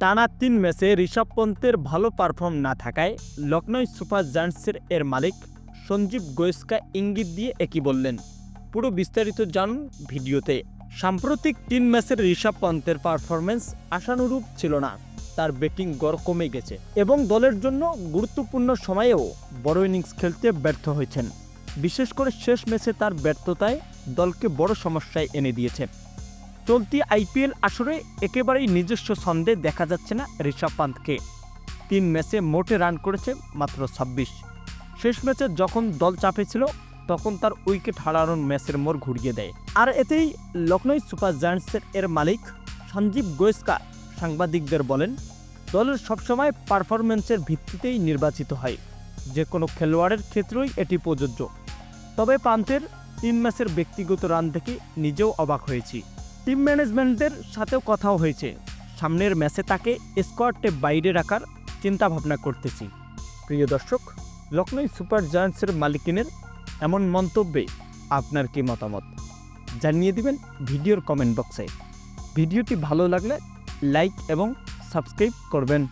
টানা তিন ম্যাচে ঋষভ পন্তের ভালো পারফর্ম না থাকায় লখনৌ সুপার জায়ান্টসের এর মালিক সঞ্জীব গোয়েস্কা ইঙ্গিত দিয়ে একই বললেন। পুরো বিস্তারিত জানুন ভিডিওতে। সাম্প্রতিক তিন ম্যাচের ঋষভ পন্তের পারফরমেন্স আশানুরূপ ছিল না। তার ব্যাটিং গড় কমে গেছে এবং দলের জন্য গুরুত্বপূর্ণ সময়েও বড় ইনিংস খেলতে ব্যর্থ হয়েছেন। বিশেষ করে শেষ ম্যাচে তার ব্যর্থতায় দলকে বড় সমস্যায় এনে দিয়েছে। চলতি আইপিএল আসরে একেবারেই নিজস্ব ছন্দে দেখা যাচ্ছে না ঋষভ পান্তকে তিন ম্যাচে মোটে রান করেছে মাত্র ছাব্বিশ। শেষ ম্যাচে যখন দল চাপে ছিল তখন তার উইকেট হারানোর ম্যাচের মোড় ঘুরিয়ে দেয়। আর এতেই লখনৌ সুপার জায়ান্টসের এর মালিক সঞ্জীব গোয়েস্কা সাংবাদিকদের বলেন, দলের সবসময় পারফরমেন্সের ভিত্তিতেই নির্বাচিত হয়। যে কোনো খেলোয়াড়ের ক্ষেত্রেই এটি প্রযোজ্য। তবে পান্তের তিন ম্যাচের ব্যক্তিগত রান দেখে নিজেও অবাক হয়েছি। টিম ম্যানেজমেন্টের সাথেও কথাও হয়েছে। সামনের ম্যাচে তাকে স্কোয়াডে বাইরে রাখার চিন্তা ভাবনা করতেছি। প্রিয় দর্শক লখনৌ সুপার জায়ান্টসের মালিকিনের এমন মন্তব্যে আপনার কি মতামত? জানিয়ে দিবেন ভিডিওর কমেন্ট বক্সে। ভিডিওটি ভালো লাগলে লাইক এবং সাবস্ক্রাইব করবেন।